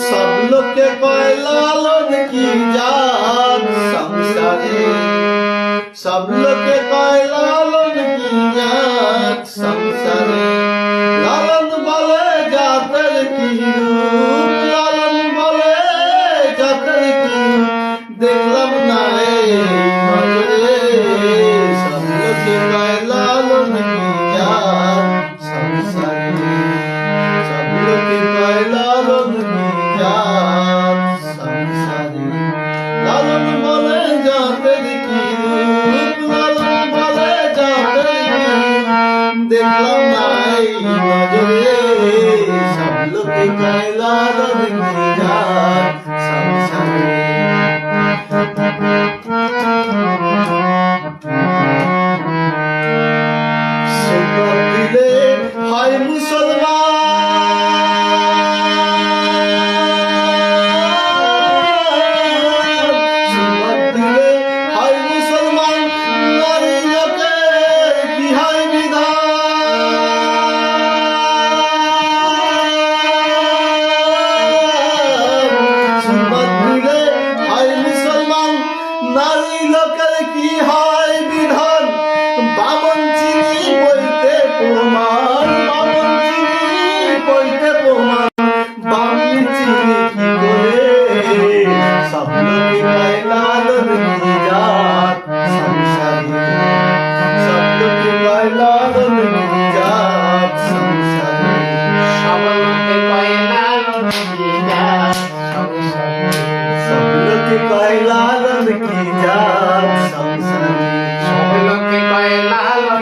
সব লোকে কয়, লালন কি জাত? সংসারে সব লোকে কয়, লালন কি জাত? সংসারে লালন বলে জাতের কি লালন বলে জাতের কি দেখলাম সব লোকে কয় লালন কি জাত হয়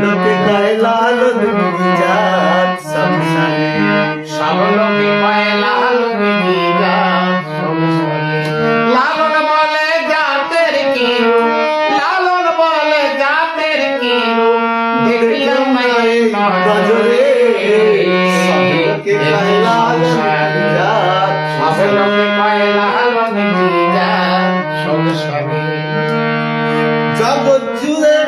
লোকে গায়ে লালন কি জাত সংসারে সব লোকে পায় লালন কি জাত সংসারে লালন বলে জগৎ জুড়ে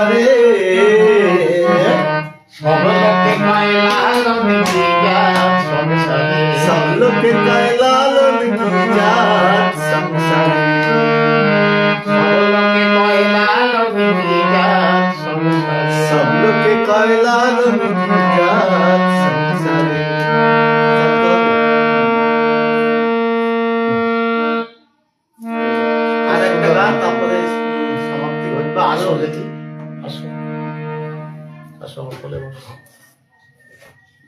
বাজারে। সব লোকে কয় লালন কি জাত সংসারে। সব লোকে কয় লালন কি জাত সংসারে সব লোকে কয় আর একটা গান তারপরে সমাপ্তি ঘটবে আরও দেখি আসো আসো বলে বলো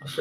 আসো